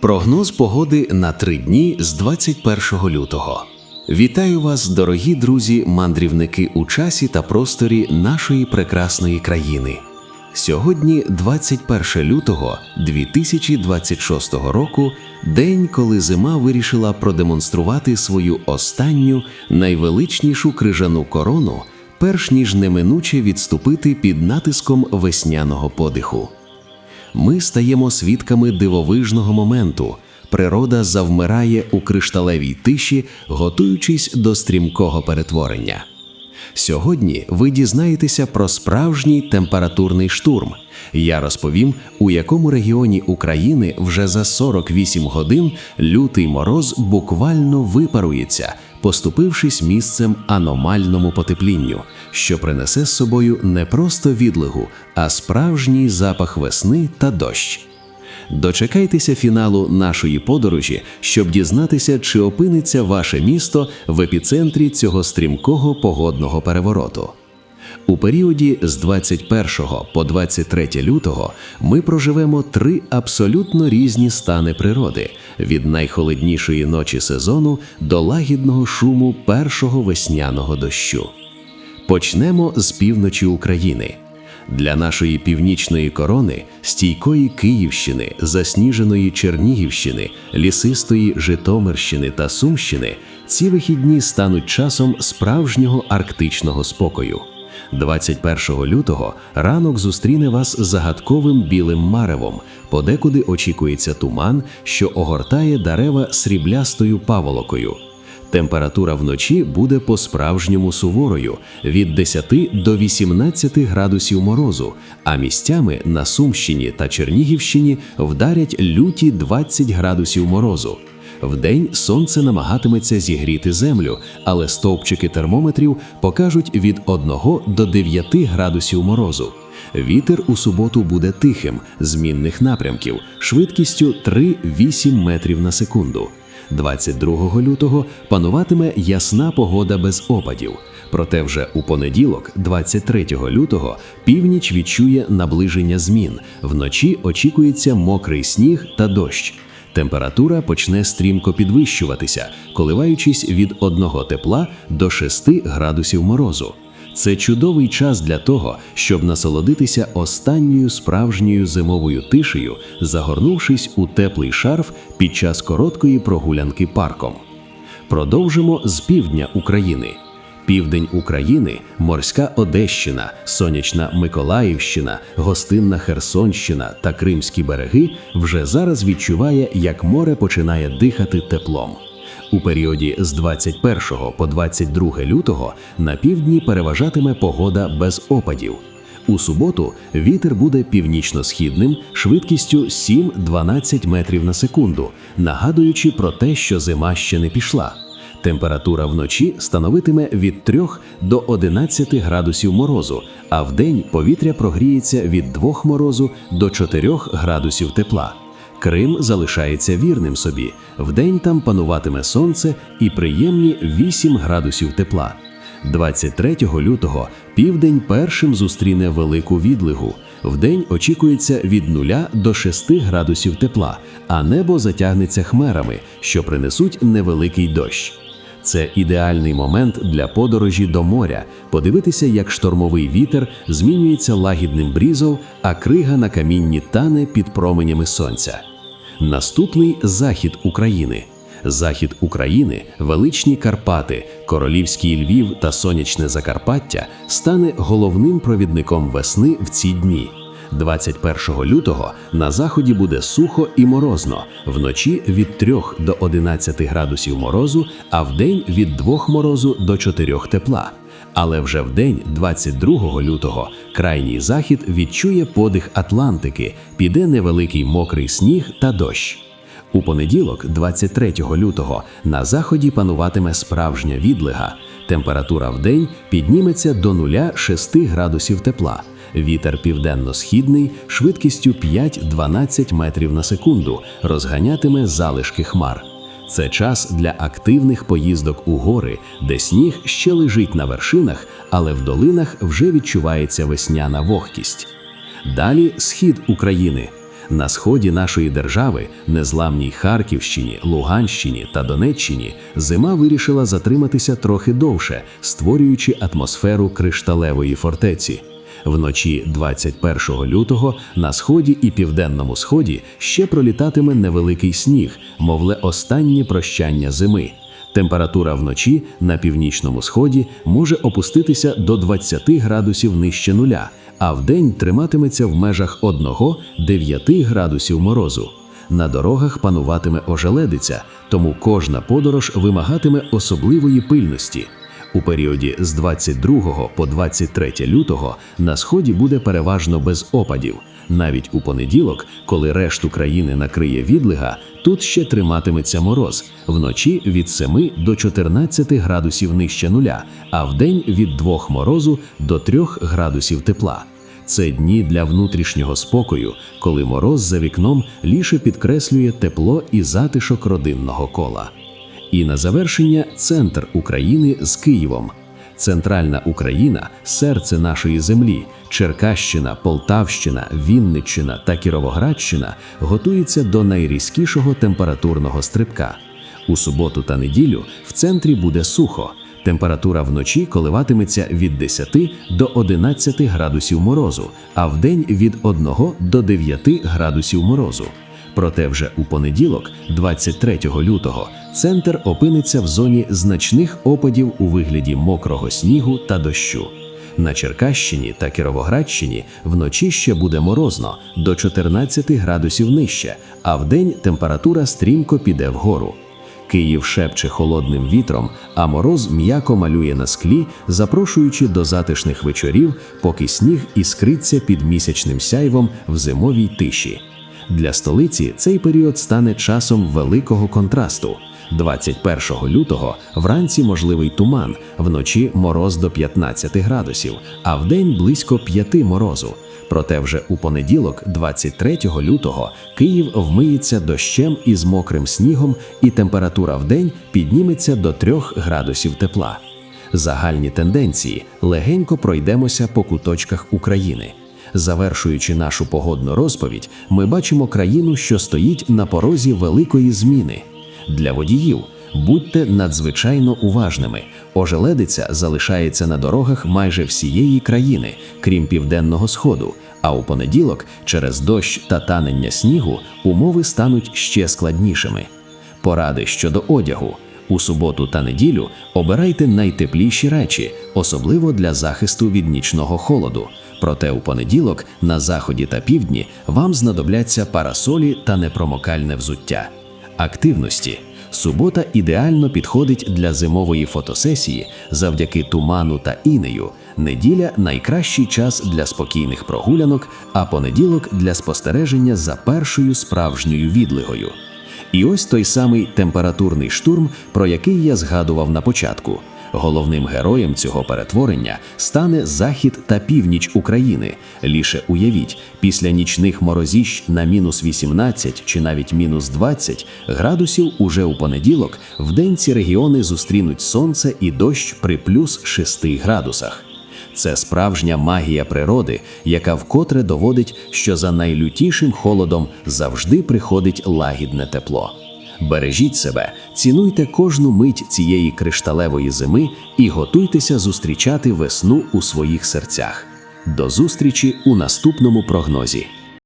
Прогноз погоди на три дні з 21 лютого. Вітаю вас, дорогі друзі, мандрівники у часі та просторі нашої прекрасної країни. Сьогодні, 21 лютого 2026 року, день, коли зима вирішила продемонструвати свою останню найвеличнішу крижану корону, перш ніж неминуче відступити під натиском весняного подиху ми стаємо свідками дивовижного моменту. Природа завмирає у кришталевій тиші, готуючись до стрімкого перетворення. Сьогодні ви дізнаєтеся про справжній температурний штурм. Я розповім, у якому регіоні України вже за 48 годин лютий мороз буквально випарується, поступившись місцем аномальному потеплінню, що принесе з собою не просто відлигу, а справжній запах весни та дощ. Дочекайтеся фіналу нашої подорожі, щоб дізнатися, чи опиниться ваше місто в епіцентрі цього стрімкого погодного перевороту. У періоді з 21 по 23 лютого ми проживемо три абсолютно різні стани природи від найхолоднішої ночі сезону до лагідного шуму першого весняного дощу. Почнемо з півночі України. Для нашої північної корони, стійкої Київщини, засніженої Чернігівщини, лісистої Житомирщини та Сумщини ці вихідні стануть часом справжнього арктичного спокою. 21 лютого ранок зустріне вас загадковим білим маревом, подекуди очікується туман, що огортає дерева сріблястою паволокою. Температура вночі буде по-справжньому суворою від 10 до 18 градусів морозу, а місцями на Сумщині та Чернігівщині вдарять люті 20 градусів морозу. Вдень сонце намагатиметься зігріти землю, але стовпчики термометрів покажуть від 1 до 9 градусів морозу. Вітер у суботу буде тихим, змінних напрямків, швидкістю 3-8 метрів на секунду. 22 лютого пануватиме ясна погода без опадів. Проте вже у понеділок, 23 лютого, північ відчує наближення змін. Вночі очікується мокрий сніг та дощ. Температура почне стрімко підвищуватися, коливаючись від одного тепла до 6 градусів морозу. Це чудовий час для того, щоб насолодитися останньою справжньою зимовою тишею, загорнувшись у теплий шарф під час короткої прогулянки парком. Продовжимо з півдня України. Південь України, морська Одещина, сонячна Миколаївщина, гостинна Херсонщина та Кримські береги вже зараз відчуває, як море починає дихати теплом. У періоді з 21 по 22 лютого на півдні переважатиме погода без опадів. У суботу вітер буде північно-східним швидкістю 7-12 метрів на секунду, нагадуючи про те, що зима ще не пішла. Температура вночі становитиме від 3 до 11 градусів морозу, а вдень повітря прогріється від 2 морозу до 4 градусів тепла. Крим залишається вірним собі. Вдень там пануватиме сонце і приємні 8 градусів тепла. 23 лютого південь першим зустріне велику відлигу. Вдень очікується від 0 до 6 градусів тепла, а небо затягнеться хмерами, що принесуть невеликий дощ. Це ідеальний момент для подорожі до моря, подивитися, як штормовий вітер змінюється лагідним брізом, а крига на камінні тане під променями сонця. Наступний захід України. Захід України, величні Карпати, Королівський Львів та сонячне Закарпаття стане головним провідником весни в ці дні. 21 лютого на заході буде сухо і морозно, вночі від 3 до 11 градусів морозу, а вдень від 2 морозу до 4 тепла. Але вже в день, 22 лютого, крайній захід відчує подих Атлантики, піде невеликий мокрий сніг та дощ. У понеділок, 23 лютого, на заході пануватиме справжня відлига. Температура в день підніметься до 0,6 градусів тепла. Вітер південно-східний швидкістю 5-12 метрів на секунду розганятиме залишки хмар. Це час для активних поїздок у гори, де сніг ще лежить на вершинах, але в долинах вже відчувається весняна вогкість. Далі схід України. На сході нашої держави, незламній Харківщині, Луганщині та Донеччині, зима вирішила затриматися трохи довше, створюючи атмосферу кришталевої фортеці. Вночі 21 лютого на сході і південному сході ще пролітатиме невеликий сніг, мовле останнє прощання зими. Температура вночі на північному сході може опуститися до 20 градусів нижче нуля, а вдень триматиметься в межах 1-9 градусів морозу. На дорогах пануватиме ожеледиця, тому кожна подорож вимагатиме особливої пильності. У періоді з 22 по 23 лютого на сході буде переважно без опадів. Навіть у понеділок, коли решту країни накриє відлига, тут ще триматиметься мороз вночі від 7 до 14 градусів нижче нуля, а вдень від 2 морозу до 3 градусів тепла. Це дні для внутрішнього спокою, коли мороз за вікном ліше підкреслює тепло і затишок родинного кола. І на завершення центр України з Києвом. Центральна Україна серце нашої землі. Черкащина, Полтавщина, Вінниччина та Кіровоградщина готуються до найрізкішого температурного стрибка. У суботу та неділю в центрі буде сухо. Температура вночі коливатиметься від 10 до 11 градусів морозу, а вдень від 1 до 9 градусів морозу. Проте вже у понеділок, 23 лютого, центр опиниться в зоні значних опадів у вигляді мокрого снігу та дощу. На Черкащині та Кіровоградщині вночі ще буде морозно до 14 градусів нижче, а вдень температура стрімко піде вгору. Київ шепче холодним вітром, а мороз м'яко малює на склі, запрошуючи до затишних вечорів, поки сніг іскриться під місячним сяйвом в зимовій тиші. Для столиці цей період стане часом великого контрасту. 21 лютого вранці можливий туман, вночі мороз до 15 градусів, а вдень близько 5 морозу. Проте вже у понеділок, 23 лютого, Київ вмиється дощем із мокрим снігом, і температура вдень підніметься до 3 градусів тепла. Загальні тенденції легенько пройдемося по куточках України. Завершуючи нашу погодну розповідь, ми бачимо країну, що стоїть на порозі великої зміни. Для водіїв будьте надзвичайно уважними. Ожеледиця залишається на дорогах майже всієї країни, крім південного сходу. А у понеділок, через дощ та танення снігу, умови стануть ще складнішими. Поради щодо одягу. У суботу та неділю обирайте найтепліші речі, особливо для захисту від нічного холоду. Проте у понеділок на заході та півдні вам знадобляться парасолі та непромокальне взуття. Активності. Субота ідеально підходить для зимової фотосесії завдяки туману та інею. Неділя найкращий час для спокійних прогулянок, а понеділок для спостереження за першою справжньою відлигою. І ось той самий температурний штурм, про який я згадував на початку. Головним героєм цього перетворення стане захід та північ України. Ліше уявіть, після нічних морозіщ на мінус 18 чи навіть мінус 20 градусів уже у понеділок вдень ці регіони зустрінуть сонце і дощ при плюс 6 градусах. Це справжня магія природи, яка вкотре доводить, що за найлютішим холодом завжди приходить лагідне тепло. Бережіть себе, цінуйте кожну мить цієї кришталевої зими і готуйтеся зустрічати весну у своїх серцях. До зустрічі у наступному прогнозі.